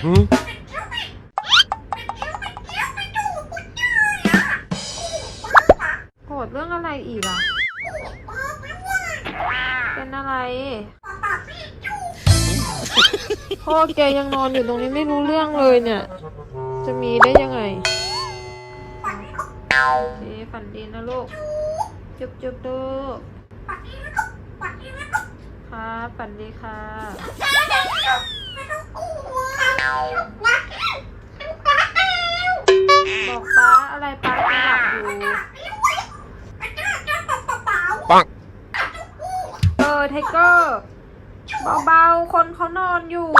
โกรธเรื่องอะไรอีกอะ เป็นอะไรพ่อแกยังนอนอยู่ตรงนี้ไม่รู้เรื่องเลยเนี่ย จะมีได้ยังไงโอเคฝันดีนะลูก จุ๊บจุ๊บลูกครับฝันดีค่ะ Bonk. เออไทเกอร์เบาๆ คนเขานอนอยู่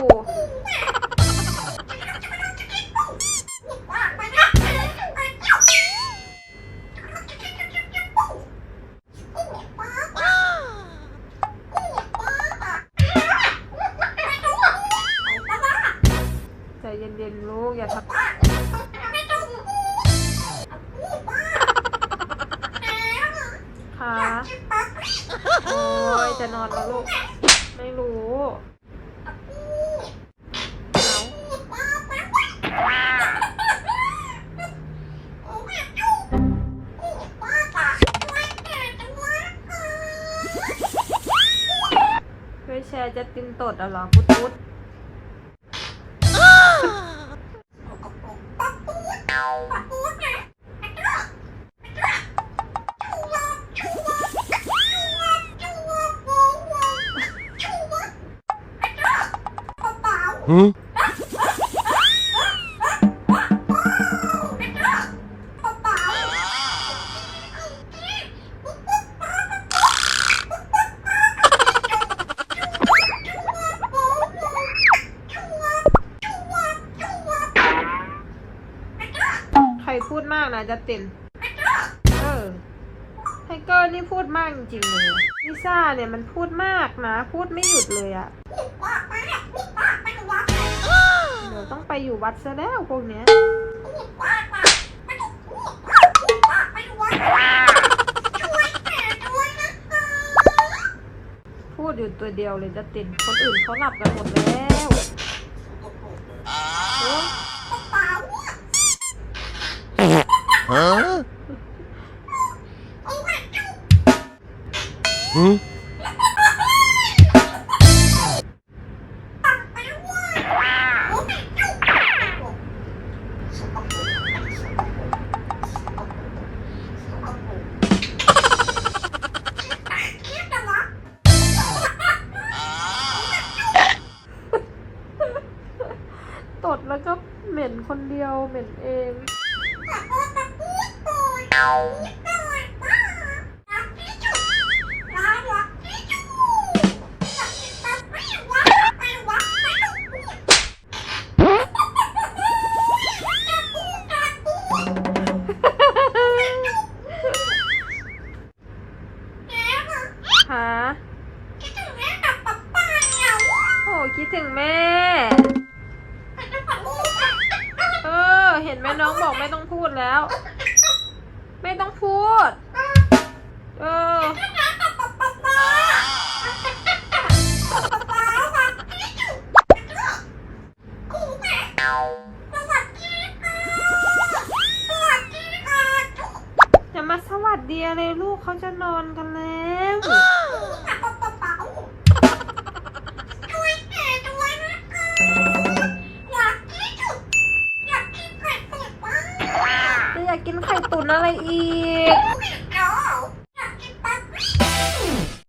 ใจเย็นๆลูกอย่าทำ โอ้ยจะนอนแล้วลูก ไม่รู้เอาช่วยแชร์จะตินตดอะเหรอพุดพุด Huh? ใครพูดมากนะจะติน เออ ไทเกอร์นี่พูดมากจริงๆเลยลิซ่าเนี่ยมันพูดมากนะ พูดไม่หยุดเลยอะเดี๋ยวต้องไปอยู่วัดซะแล้วพวกเนี้ยพูดอยู่ตัวเดียวเลยจะตินคนอื่นเขาหลับกันหมดแล้วโอ๊ย Huh? ตดแล้วก็เหม็นคนเดียวเหม็นเองหาโอ้คิดถึงแม่ ห็นไหมน้องบอกไม่ต้องพูดแล้ว ไม่ต้องพูด เอออย่ามาสวัสดีอะไรลูกเขาจะนอนกันแล้วากกินไข่ตุ๋นอะไรอีก